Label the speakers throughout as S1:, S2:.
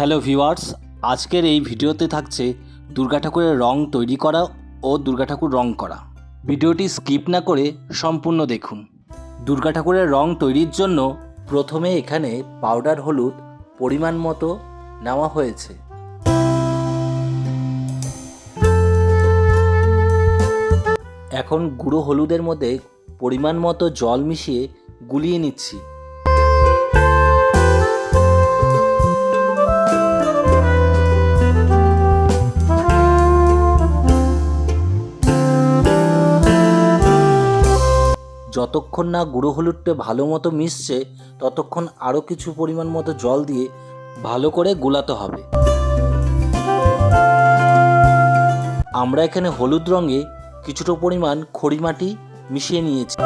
S1: Hello viewers, আজকের এই ভিডিওতে থাকছে দুর্গা ঠাকুরের রং তৈরি করা ও দুর্গা ঠাকুর রং করা। ভিডিওটি স্কিপ না করে সম্পূর্ণ দেখুন। দুর্গা ঠাকুরের রং তৈরির জন্য প্রথমে এখানে পাউডার হলুদ পরিমাণ মতো নেওয়া হয়েছে। এখন গুঁড়ো হলুদের মধ্যে পরিমাণ মতো জল মিশিয়ে গুলিয়ে নিচ্ছি। যতক্ষণ না গুঁড়ো হলুদটা ভালো মতো মিশছে, ততক্ষণ আরও কিছু পরিমাণ মতো জল দিয়ে ভালো করে গোলাতে হবে। আমরা এখানে হলুদ রঙে কিছুটা পরিমাণ খড়ি মাটি মিশিয়ে নিয়েছি।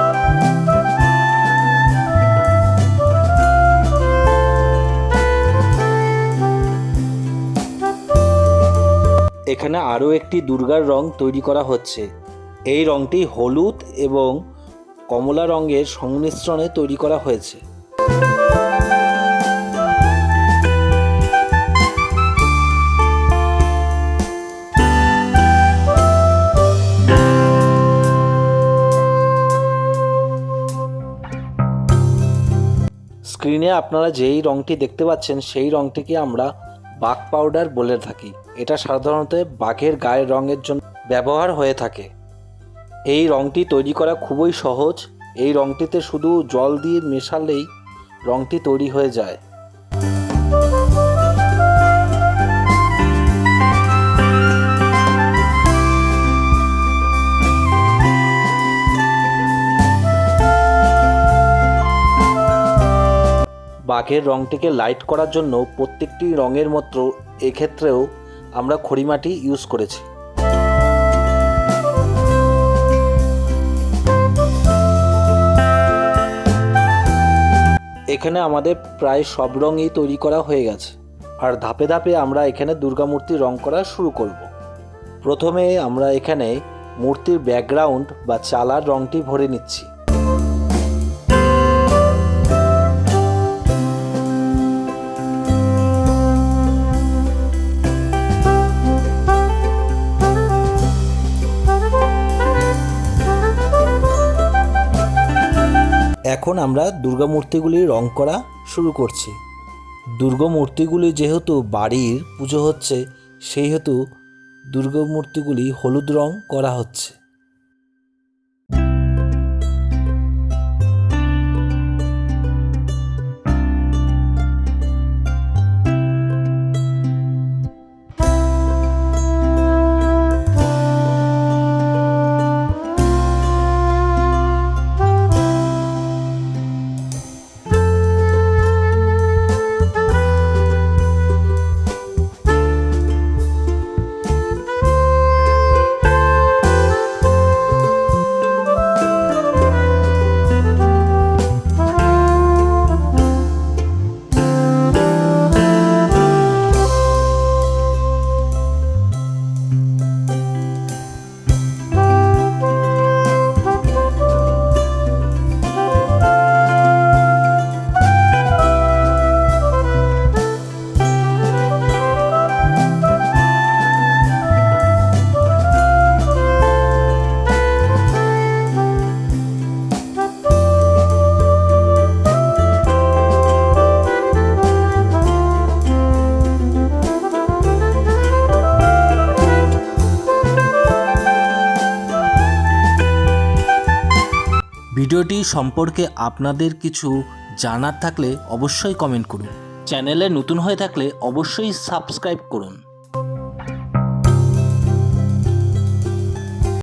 S1: এখানে আরও একটি দুর্গার রং তৈরি করা হচ্ছে। এই রংটি হলুদ এবং কমলা রঙের সংমিশ্রণে তৈরি করা হয়েছে। স্ক্রিনে আপনারা যেই রংটি দেখতে পাচ্ছেন, সেই রংটিকে আমরা বাঘ পাউডার বলে থাকি। এটা সাধারণত বাঘের গায়ের রঙের জন্য ব্যবহার হয়ে থাকে। এই রংটি তৈরি করা খুবই সহজ। এই রংটিতে শুধু জল দিয়ে মেশালেই রংটি তৈরি হয়ে যায়। বাঘের রংটিকে লাইট করার জন্য প্রত্যেকটি রঙের মতো এক্ষেত্রেও আমরা খড়িমাটি ইউজ করেছি। এখানে আমাদের প্রায় সব রঙই তৈরি করা হয়ে গেছে। আর ধাপে ধাপে আমরা এখানে দুর্গা মূর্তি রং করা শুরু করব। প্রথমে আমরা এখানে মূর্তির ব্যাকগ্রাউন্ড বা চালার রংটি ভরে নিচ্ছি। এখন আমরা দুর্গা মূর্তিগুলি রং করা শুরু করছি। দুর্গা মূর্তিগুলি যেহেতু বাড়ির পুজো হচ্ছে, সেই হেতু দুর্গা মূর্তিগুলি হলুদ রং করা হচ্ছে। ভিডিওটি সম্পর্কে আপনাদের কিছু জানার থাকলে অবশ্যই কমেন্ট করুন। চ্যানেলে নতুন হয়ে থাকলে অবশ্যই সাবস্ক্রাইব করুন।